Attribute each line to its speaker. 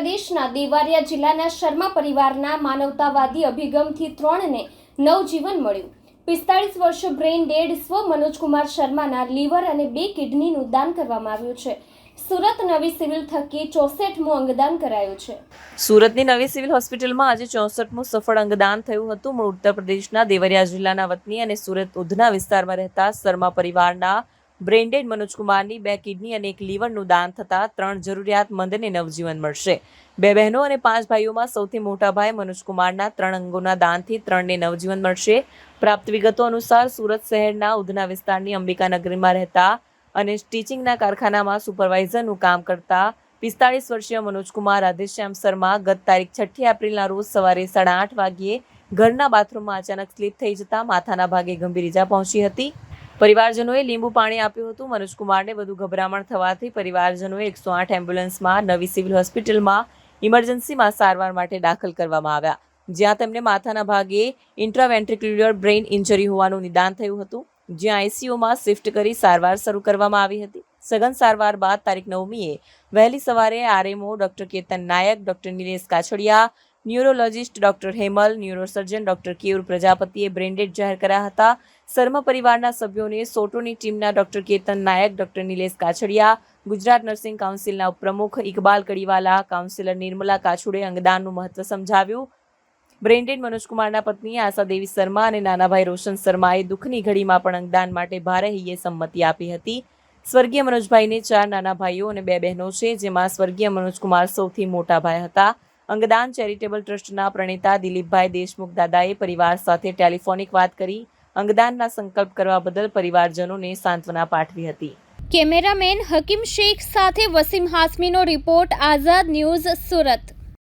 Speaker 1: પ્રદેશના દેવારિયા જિલ્લાના શર્મા પરિવારના માનવતાવાદી અભિગમથી ત્રણને નવજીવન મળ્યું. પિસ્તાળીસ વર્ષ બ્રેઇન ડેડ સ્વ મનોજકુમાર શર્માના લીવર અને બે કિડનીનું દાન કરવામાં આવ્યું છે. સુરત નવી સિવિલ થકી ચોસઠમું અંગદાન કરાયું છે.
Speaker 2: સુરતની નવી સિવિલ હોસ્પિટલમાં આજે ચોસઠમું સફળ અંગદાન થયું હતું. મૂળ ઉત્તર પ્રદેશના દેવરિયા જિલ્લાના વતની અને સુરત ઉધના વિસ્તારમાં રહેતા શર્મા પરિવારના બ્રેન્ડેડ મનોજકુમારની બે કિડની અને એક લીવરનું દાન થતાં ત્રણ જરૂરિયાતમંદને નવજીવન મળશે. બે બહેનો અને પાંચ ભાઈઓમાં સૌથી મોટા ભાઈ મનોજકુમારના ત્રણ અંગોના દાનથી ત્રણને નવજીવન મળશે. પ્રાપ્ત વિગતો અનુસાર સુરત શહેરના ઉધના વિસ્તારની અંબિકાનગરીમાં રહેતા અને સ્ટીચિંગના કારખાનામાં સુપરવાઇઝરનું કામ કરતા પિસ્તાળીસ વર્ષીય મનોજકુમાર રાધેશ્યામ શર્મા ગત તારીખ છઠ્ઠી એપ્રિલના રોજ સવારે સાડા આઠ વાગ્યે ઘરના બાથરૂમમાં અચાનક સ્લીપ થઈ જતા માથાના ભાગે ગંભીર ઇજા પહોંચી હતી. પરિવારજનોએ લીંબુ પાણી આપ્યું હતું. મનોજકુમારને વધુ ગભરામણ થવાથી પરિવારજનોએ એકસો આઠ એમ્બ્યુલન્સમાં નવી સિવિલ હોસ્પિટલમાં ઇમરજન્સીમાં સારવાર માટે દાખલ કરવામાં આવ્યા. જ્યાં તેમને માથાના ભાગે ઇન્ટ્રાવેન્ટ્રિક્યુલર બ્રેઇન ઇન્જરી હોવાનું નિદાન થયું હતું. જ્યાં આઈસીયુમાં શિફ્ટ કરી સારવાર શરૂ કરવામાં આવી હતી. સઘન સારવાર બાદ તારીખ નવમીએ વહેલી સવારે RMO doctor Ketan Nayak, doctor Nilesh Kachhadiya neurologist doctor Hemal, neurosurgeon doctor Keyur પ્રજાપતિએ બ્રેન્ડેડ જાહેર કર્યા હતા. શર્મા પરિવારના સભ્યોને સોટોની ટીમના doctor Ketan Nayak, doctor Nilesh Kachhadiya, Gujarat nursing કાઉન્સિલના ઉપપ્રમુખ ઇકબાલ કડીવાલા, કાઉન્સિલર નિર્મલા કાછુડે અંગદાનનું મહત્વ સમજાવ્યું. બ્રેન્ડેડ મનોજકુમારના પત્ની આશાદેવી શર્મા અને નાનાભાઈ રોશન શર્માએ દુઃખની ઘડીમાં પણ અંગદાન માટે ભારે હૈયે સંમતિ આપી હતી. સ્વર્ગીય મનોજભાઈને ચાર નાના ભાઈઓ અને બે બહેનો છે, જેમાં સ્વર્ગીય મનોજકુમાર સૌથી મોટા ભાઈ હતા. અંગદાન ચેરિટેબલ ટ્રસ્ટના પ્રણેતા દિલીપભાઈ દેશમુખ દાદાએ પરિવાર સાથે ટેલિફોનિક વાત કરી અંગદાનના સંકલ્પ કરવા બદલ પરિવારજનોને સાંત્વના પાઠવી હતી.
Speaker 1: કેમેરામેન હકીમ શેખ સાથે વસીમ હાસમીનો રિપોર્ટ આઝાદ ન્યૂઝ સુરત.